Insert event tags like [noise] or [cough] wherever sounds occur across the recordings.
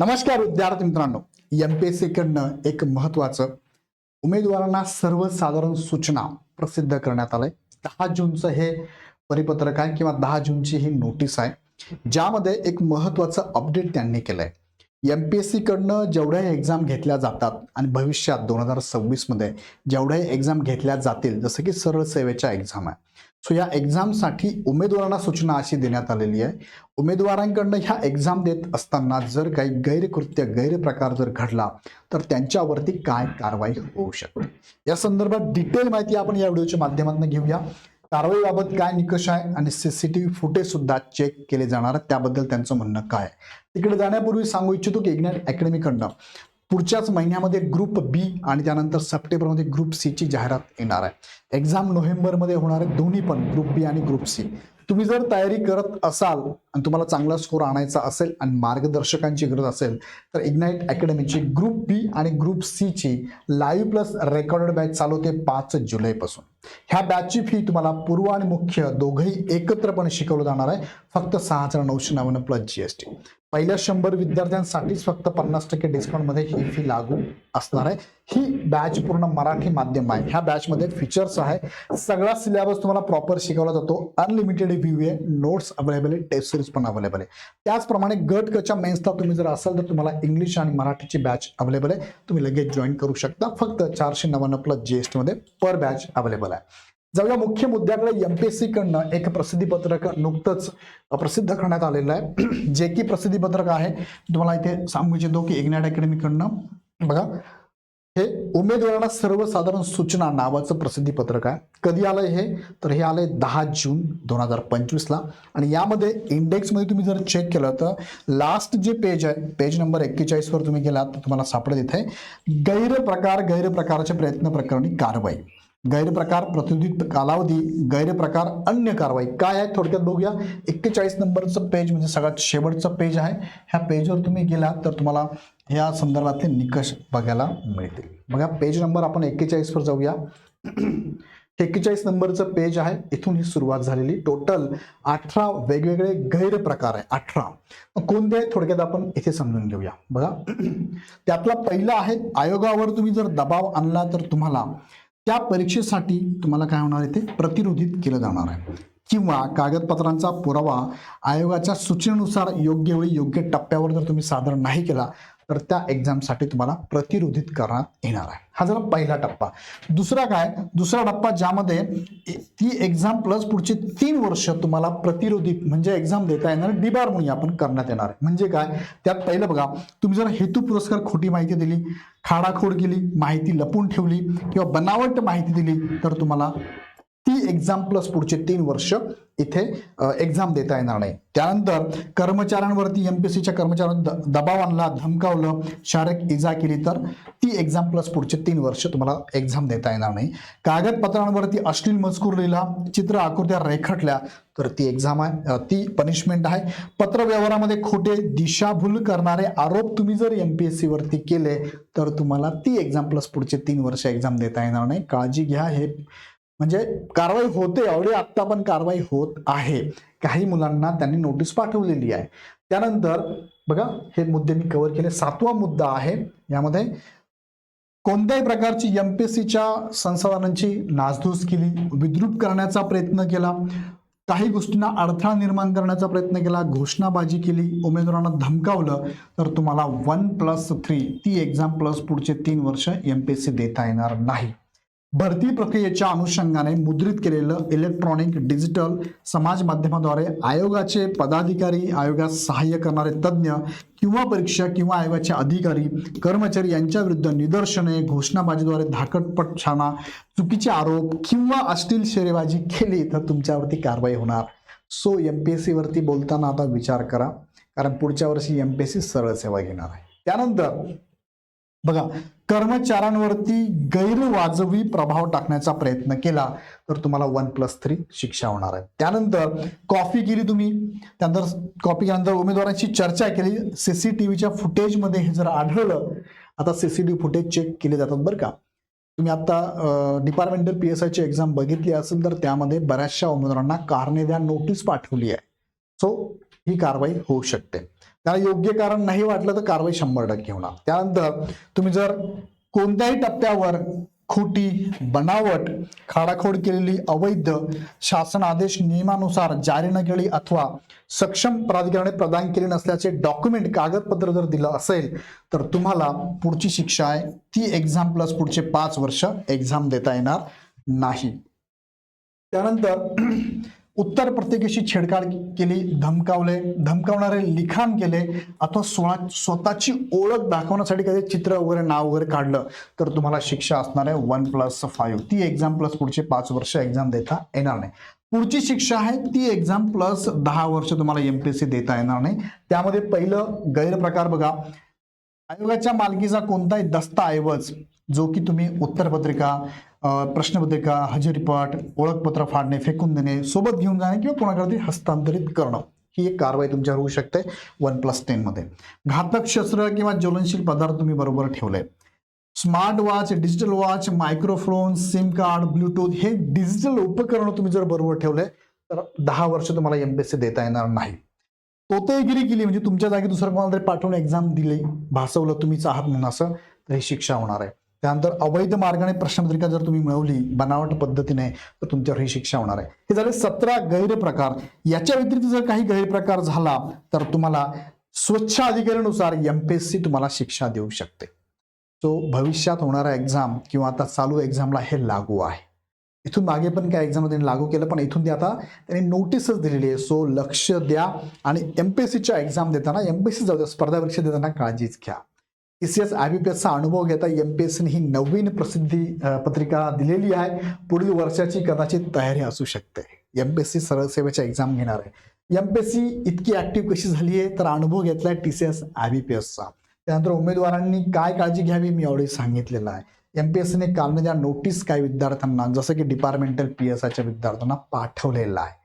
नमस्कार विद्यार्थी मित्रांनो. एम पी एस सीकडनं एक महत्वाचं उमेदवारांना सर्वसाधारण सूचना प्रसिद्ध करण्यात आलंय. दहा जूनचं हे परिपत्रक आहे किंवा दहा जूनची ही नोटीस आहे ज्यामध्ये एक महत्वाचं अपडेट त्यांनी केलंय. एम पी एस सीकडनं जेवढ्या एक्झाम घेतल्या जातात आणि भविष्यात दोन हजार सव्वीसमध्ये जेवढ्याही एक्झाम घेतल्या जातील जसं की सरळ सेवेच्या एक्झाम आहे सो या एक्झामसाठी उमेदवारांना सूचना अशी देण्यात आलेली आहे. उमेदवारांकडनं ह्या एक्झाम देत असताना जर काही गैरकृत्य गैरप्रकार जर घडला तर त्यांच्यावरती काय कारवाई होऊ शकते? या संदर्भात डिटेल माहिती आपण या व्हिडिओच्या माध्यमातून घेऊया. कारवाईबाबत काय निकष आहे आणि सीसीटीव्ही फुटेज सुद्धा चेक केले जाणार त्याबद्दल त्यांचं म्हणणं काय आहे? तिकडे जाण्यापूर्वी सांगू इच्छितो की इग्नॅट अकॅडमीकडनं पुढच्याच महिन्यामध्ये ग्रुप बी आणि त्यानंतर सप्टेंबरमध्ये ग्रुप सीची जाहिरात येणार आहे. एक्झाम नोव्हेंबरमध्ये होणार आहे दोन्ही पण ग्रुप बी आणि ग्रुप सी तुम्ही जर तयारी करत असाल आणि तुम्हाला चांगला स्कोर आणायचा असेल आणि मार्गदर्शकांची गरज असेल तर इग्नाईट अकॅडमीची ग्रुप बी आणि ग्रुप सीची लाईव्ह प्लस रेकॉर्डेड बॅच चालू होते पाच जुलैपासून. ह्या बॅचची फी तुम्हाला पूर्व आणि मुख्य दोघंही एकत्रपणे शिकवलं जाणार आहे. फक्त सहा हजार नऊशे नव्याण्णव प्लस जी एस टी पहिल्या शंभर विद्यार्थ्यांसाठीच फक्त पन्नास टक्के डिस्काउंटमध्ये ही फी लागू असणार आहे. ही बॅच पूर्ण मराठी माध्यम आहे. ह्या बॅचमध्ये फीचर्स आहे. सगळा सिलेबस तुम्हाला प्रॉपर शिकवला जातो. अनलिमिटेड व्ह्यू आहे. नोट्स अवेलेबल आहे. टेस्ट सिरीज पण अवेलेबल आहे. त्याचप्रमाणे गट कच्या मेन्सला तुम्ही जर असाल तर तुम्हाला इंग्लिश आणि मराठीची बॅच अवेलेबल आहे. तुम्ही लगेच जॉईन करू शकता. फक्त चारशे नव्याण्णव प्लस जी एस टीमध्ये पर बॅच अवेलेबल आहे जाऊया मुख्य मुद्द्याकडे. एमपीएससी कडनं एक प्रसिद्धीपत्रक नुकतंच प्रसिद्ध करण्यात आलेलं आहे. [clears throat] जे की प्रसिद्धीपत्रक आहे. तुम्हाला इथे सांगू इच्छितो की इग्नॅट अकॅडमीकडनं बघा. हे उमेदवारांना सर्वसाधारण सूचना नावाचं प्रसिद्धीपत्रक आहे. कधी आलंय हे? तर हे आलंय दहा जून दोन हजार पंचवीसला. आणि यामध्ये इंडेक्समध्ये तुम्ही जर चेक केलं तर लास्ट जे पेज आहे पेज नंबर एक्केचाळीसवर तुम्ही गेलात तर तुम्हाला सापडेल इथे गैरप्रकार गैरप्रकारच्या प्रयत्न प्रकरणी कारवाई. गैरप्रकार प्रतिनिधित्व कालावधी गैरप्रकार अन्य कारवाई. काय आहे? थोडक्यात बघूया. एक्केचाळीस नंबरचं पेज म्हणजे सगळ्यात शेवटचं पेज आहे. ह्या पेजवर तुम्ही गेलात तर तुम्हाला या संदर्भातले निकष बघायला मिळतील. बघा पेज नंबर आपण एक्केचाळीसवर जाऊया. एक्केचाळीस नंबरचं पेज आहे. इथून ही सुरुवात झालेली. टोटल अठरा वेगवेगळे गैरप्रकार आहे. अठरा. मग कोणते आहे थोडक्यात आपण इथे समजून घेऊया. बघा. त्यातला पहिला आहे आयोगावर तुम्ही जर दबाव आणला तर तुम्हाला त्या परीक्षेसाठी तुम्हाला काय होणार आहे ते प्रतिरोधित केलं जाणार आहे. किंवा कागदपत्रांचा पुरावा आयोगाच्या सूचनेनुसार योग्य वेळी योग्य टप्प्यावर जर तुम्ही सादर नाही केला तर त्या एक्झामसाठी तुम्हाला प्रतिरोधित करण्यात येणार आहे. हा झाला पहिला टप्पा. दुसरा काय? दुसरा टप्पा ज्यामध्ये ती एक्झाम प्लस पुढचे तीन वर्ष तुम्हाला प्रतिरोधित म्हणजे एक्झाम देता येणार डिबार म्हणून आपण करण्यात येणार आहे. म्हणजे काय? त्यात पहिलं बघा तुम्ही जर हेतू पुरस्कार खोटी माहिती दिली खाडाखोड केली माहिती लपून ठेवली किंवा बनावट माहिती दिली तर तुम्हाला ती एक्झाम प्लस पुढचे तीन वर्ष इथे एक्झाम देता येणार नाही. त्यानंतर कर्मचाऱ्यांवरती एमपीएससीच्या कर्मचाऱ्यांवर दबाव आणला धमकावलं शारीरिक इजा केली तर ती एक्झाम प्लस पुढचे तीन वर्ष तुम्हाला एक्झाम देता येणार नाही. कागदपत्रांवरती अश्लील मजकूर लिहिला चित्र आकृत्या रेखटल्या तर ती एक्झाम आहे ती पनिशमेंट आहे. पत्र व्यवहारामध्ये खोटे दिशाभूल करणारे आरोप तुम्ही जर एमपीएससी वरती केले तर तुम्हाला ती एक्झाम प्लस पुढचे तीन वर्ष एक्झाम देता येणार नाही. काळजी घ्या हे म्हणजे कारवाई होते ऑलरेडी आत्ता पण कारवाई होत आहे. काही मुलांना त्यांनी नोटीस पाठवलेली आहे. त्यानंतर बघा हे मुद्दे मी कव्हर केले. सातवा मुद्दा आहे यामध्ये कोणत्याही प्रकारची एम पी सीच्या संसाधनांची नासधूस केली विद्रूप करण्याचा प्रयत्न केला काही गोष्टींना अडथळा निर्माण करण्याचा प्रयत्न केला घोषणाबाजी केली उमेदवारांना धमकावलं तर तुम्हाला वन प्लस थ्री ती एक्झाम प्लस पुढचे तीन वर्ष एम पी एस सी देता येणार नाही. भरती प्रक्रियेच्या अनुषंगाने मुद्रित केलेलं इलेक्ट्रॉनिक डिजिटल समाज माध्यमाद्वारे आयोगाचे पदाधिकारी आयोगास सहाय्य करणारे तज्ज्ञ किंवा परीक्षा किंवा आयोगाचे अधिकारी कर्मचारी यांच्या विरुद्ध निदर्शने घोषणाबाजीद्वारे धाकटपटछाना चुकीचे आरोप किंवा अश्लील शेरेबाजी केली तर तुमच्यावरती कारवाई होणार. सो एम पी एस सीवरती बोलताना आता विचार करा कारण पुढच्या वर्षी एम पी एस सी सरळ सेवा घेणार आहे. त्यानंतर बघा कर्मचाऱ्यांवरती गैरवाजवी प्रभाव टाकण्याचा प्रयत्न केला तर तुम्हाला वन प्लस थ्री शिक्षा होणार आहे. त्यानंतर कॉफी केली तुम्ही. त्यानंतर कॉफी केल्यानंतर उमेदवारांची चर्चा केली. सीसीटीव्हीच्या फुटेजमध्ये हे जर आढळलं आता सीसीटीव्ही फुटेज चेक केले जातात बरं का. तुम्ही आता डिपार्टमेंटल पी एस आयची एक्झाम बघितली असेल तर त्यामध्ये बऱ्याचशा उमेदवारांना कारणे द्या नोटीस पाठवली आहे. सो ही कारवाई होऊ शकते. त्याला योग्य कारण नाही वाटलं तर कारवाई शंभर टक्के होणार. त्यानंतर तुम्ही जर कोणत्याही टप्प्यावर खोटी बनावट खाडाखोड केलेली अवैध शासन आदेश नियमानुसार जारी न केली अथवा सक्षम प्राधिकरणाने प्रदान केले नसल्याचे डॉक्युमेंट कागदपत्र जर दिलं असेल तर तुम्हाला पुढची शिक्षा आहे. ती एक्झाम प्लस पुढचे पाच वर्ष एक्झाम देता येणार नाही. त्यानंतर उत्तर प्रत्येकाशी छेडछाड केली धमकावले धमकावणारे लिखाण केले अथवा स्वतः स्वतःची ओळख दाखवण्यासाठी कधी चित्र वगैरे नाव वगैरे काढलं तर तुम्हाला शिक्षा असणार आहे. वन प्लस फाईव्ह ती एक्झाम प्लस पुढचे पाच वर्ष एक्झाम देता येणार नाही. पुढची शिक्षा आहे ती एक्झाम प्लस दहा वर्ष तुम्हाला एम पी एस सी देता येणार नाही. त्यामध्ये पहिलं गैरप्रकार बघा. आयोगाच्या मालकीचा कोणताही दस्तऐवज जो की तुम्ही उत्तरपत्रिका प्रश्नपत्रिका हजेरीपट ओळखपत्र फाडणे फेकून देणे सोबत घेऊन जाणे किंवा कोणाकडे हस्तांतरित करणं ही एक कारवाई तुमच्यावर होऊ शकते वन प्लस टेनमध्ये घातक शस्त्र किंवा ज्वलनशील पदार्थ तुम्ही बरोबर ठेवले smart watch digital watch microphone SIM card Bluetooth हे डिजिटल उपकरण तुम्ही जर बरोबर ठेवले तर दहा वर्ष तुम्हाला एमपीएससी देता येणार नाही. तोतेगिरी केली म्हणजे तुमच्या जागी दुसरं कोणाला तरी पाठवून एक्झाम दिली भासवलं तुम्हीच आहात म्हणून असं तर ही शिक्षा होणार आहे. त्यानंतर अवैध मार्गाने प्रश्नपत्रिका जर तुम्ही मिळवली बनावट पद्धतीने तर तुमच्यावर ही शिक्षा होणार आहे. हे झाले सतरा गैरप्रकार. याच्या व्यतिरिक्त जर काही गैरप्रकार झाला तर तुम्हाला स्वच्छ अधिकाऱ्यानुसार एमपीएससी तुम्हाला शिक्षा देऊ शकते. सो भविष्यात होणारा एक्झाम किंवा आता चालू एक्झामला हे लागू आहे. इथून मागे पण काय एक्झाम त्यांनी लागू केलं पण इथून ते आता त्यांनी नोटीसच दिलेली आहे. सो लक्ष द्या आणि एम पी एस सीच्या एक्झाम देताना एम पी एस सी जाऊ द्या स्पर्धा परीक्षा देताना काळजीच घ्या. E C S I B P एसचा अनुभव घेता एम पी एस सीने ही नवीन प्रसिद्धी पत्रिका दिलेली आहे. पुढील वर्षाची कदाचित तयारी असू शकते. एम पी एस सी सरळसेवेच्या एक्झाम घेणार आहे. एम पी एस सी इतकी ऍक्टिव्ह कशी झाली आहे तर अनुभव घेतलाय T C S I B P एसचा. त्यानंतर उमेदवारांनी काय काळजी घ्यावी मी यावेळी सांगितलेलं आहे. एम पी एसने काल म्हणजे ज्या नोटीस काही विद्यार्थ्यांना जसं की डिपार्टमेंटल पी एस आयच्या विद्यार्थ्यांना पाठवलेलं आहे.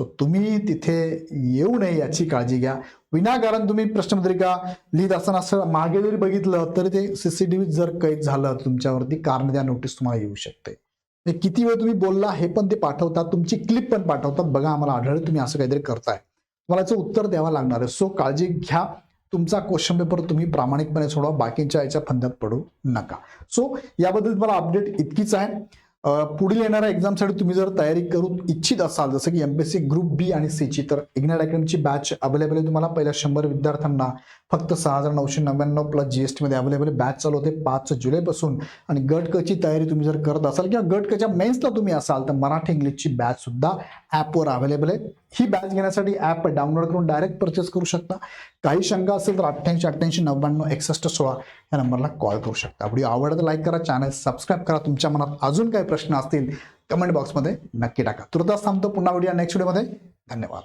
सो तुम्ही तिथे येऊ नये याची काळजी घ्या. विनाकारण तुम्ही प्रश्नपत्रिका लिहित असताना असं मागे जरी बघितलं तरी ते सीसीटीव्ही जर कैद झालं तुमच्यावरती कारण द्या नोटीस तुम्हाला येऊ शकते. म्हणजे किती वेळ तुम्ही बोलला हे पण ते पाठवतात. तुमची क्लिप पण पाठवतात. बघा आम्हाला आढळलं तुम्ही असं काहीतरी करताय. तुम्हाला याचं उत्तर द्यावं लागणार आहे. सो काळजी घ्या. तुमचा क्वेश्चन पेपर तुम्ही प्रामाणिकपणे सोडवा. बाकीच्या याच्या फंद्यात पडू नका. सो याबद्दल तुम्हाला अपडेट इतकीच आहे. पुढील येणाऱ्या एक्झामसाठी तुम्ही जर तयारी करू इच्छित असाल जसं की एमपीएससी ग्रुप बी आणि सी ची तर इग्नॅट अकॅडमीची बॅच अवेलेबल आहे तुम्हाला. पहिल्या शंभर विद्यार्थ्यांना फक्त सहा हजार नऊशे नव्याण्णव प्लस जीएसटी मध्ये अवेलेबल बॅच चालू होते पाच जुलैपासून आणि गट कची तयारी तुम्ही जर करत असाल किंवा गट कच्या मेन्सला तुम्ही असाल तर मराठी इंग्लिशची बॅच सुद्धा ॲपवर अवेलेबल आहे ही बॅच घेण्यासाठी ॲप डाउनलोड करून डायरेक्ट परचेस करू शकता. काही शंका असेल तर अठ्ठ्याऐंशी अठ्ठ्याऐंशी नव्याण्णव एकसष्ट सोळा या नंबरला कॉल करू शकता. व्हिडिओ आवडतं लाईक करा चॅनल सबस्क्राईब करा. तुमच्या मनात अजून काही प्रश्न असतील कमेंट बॉक्समध्ये नक्की टाका. तुर्तास थांबतो पुन्हा व्हिडिओ नेक्स्ट व्हिडिओमध्ये धन्यवाद.